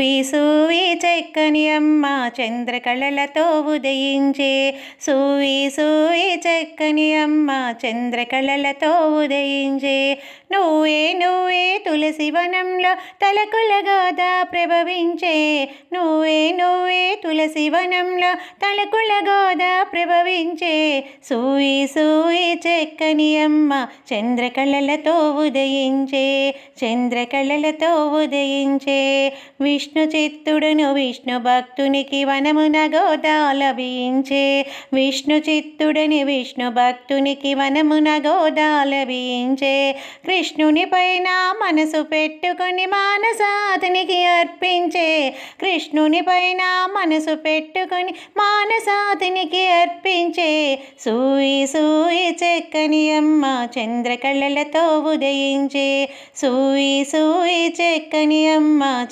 సూవి సూయి చెక్కని అమ్మ చంద్రకళలతో ఉదయించే. సూవి సూవి చెక్కని అమ్మ చంద్రకళలతో ఉదయించే. నువ్వే నువ్వే తులసి వనంలో తలకులగాదా ప్రభవించే. నువ్వే నువ్వే తులసి వనంలో తలకులగాదా ప్రభవించే. సూయి సూయి చెక్కని అమ్మ చంద్రకళలతో ఉదయించే. చంద్రకళలతో ఉదయించే. విష్ణు విష్ణు చిత్తుడును విష్ణు భక్తునికి వనమున గోదా లభించే విష్ణు చిత్తుడని విష్ణు భక్తునికి వనమున గోదాలభించే. కృష్ణుని పైన మనసు పెట్టుకుని మానసాతనికి అర్పించే. కృష్ణుని పైన మనసు పెట్టుకుని మానసాతనికి అర్పించే. సూయి సూయి చెక్కని అమ్మ చంద్రకళలతో ఉదయించే. సూయి సూయి చెక్కని అమ్మ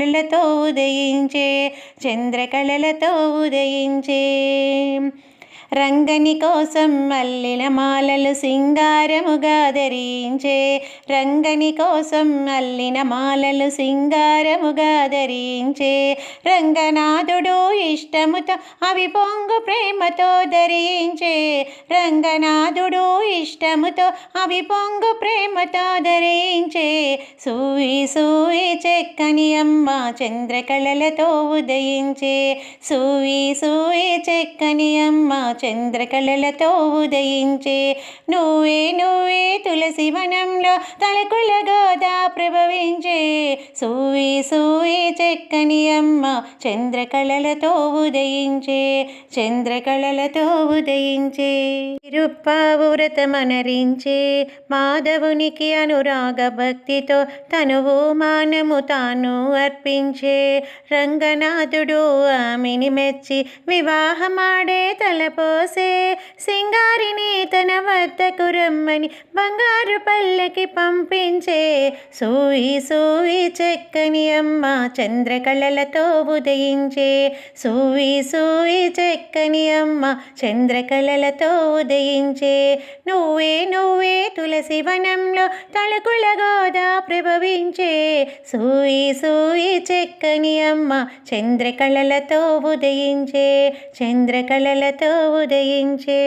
కళలతో ఉదయించే చంద్రకళలతో ఉదయించే. రంగని కోసం మల్లిన మాలలు సింగారముగా ధరించే. రంగని కోసం మల్లిన మాలలు సింగారముగా ధరించే. రంగనాథుడు ఇష్టముతో అవి పొంగు ప్రేమతో ధరించే. రంగనాథుడు ఇష్టముతో అవి పొంగు ప్రేమతో ధరించే. సూయి సూయి చెక్కని అమ్మ చంద్రకళలతో ఉదయించే. సూయి సూయి చెక్కని అమ్మ చంద్రకళలతో ఉదయించే. నువ్వే నువ్వే తులసి వనంలో తలకుల గోదా ప్రభవించే. సూయి సూయి చెక్కని అమ్మ చంద్రకళలతో ఉదయించే. చంద్రకళలతో ఉదయించే. తిరుప్పావు మనరించే మాధవునికి అనురాగ భక్తితో తనువు మానము తాను అర్పించే రంగనాథుడు ఆమెని మెచ్చి వివాహమాడే తలపోసే సింగారిని తన వద్దకు రమ్మని బంగారు పల్లెకి పంపించే సూయి సూయి చెక్కని అమ్మ చంద్రకళలతో ఉదయించే సూయి సూయి చెక్కని అమ్మ చంద్రకళలతో ఉదయించే నువ్వు నువ్వే తులసి వనంలో తళకుల గోదా ప్రభవించే. సూయి సూయి చెక్కని అమ్మ చంద్రకళలతో ఉదయించే చంద్రకళలతో ఉదయించే.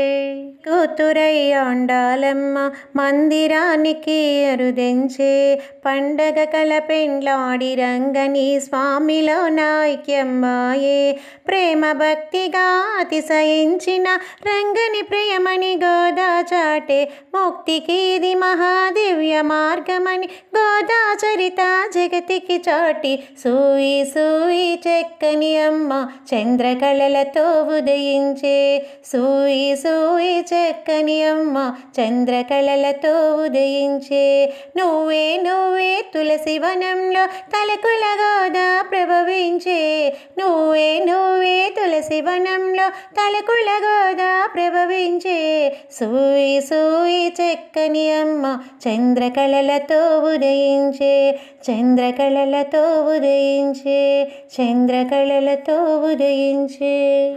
కూతురై ఆండాలమ్మ మందిరానికి అరుదెంచే. పండగ కల పెండ్లాడి రంగని స్వామిలో నాయక్యమ్మాయే ప్రేమ భక్తిగా అతిశయించిన రంగని ప్రియమణి గోదా చాటే ముక్తికి ఇది మహాదివ్య మార్గమని గోదా చరిత జగతికి చాటి. సూయి సూయి చెక్కని అమ్మ చంద్రకళలతో ఉదయించే. సూయి సూయి చెక్కని అమ్మ చంద్రకళలతో ఉదయించే. నువ్వే నువ్వే తులసి వనంలో తలకుల గోదా ప్రభవించే. నువ్వే నువ్వు శివనంలో తలకులగోదా తలకుల గోదా ప్రభవించే. సూయి సూయి చెక్కని అమ్మ చంద్రకళలతో ఉదయించే. చంద్రకళలతో ఉదయించే. చంద్రకళలతో ఉదయించే.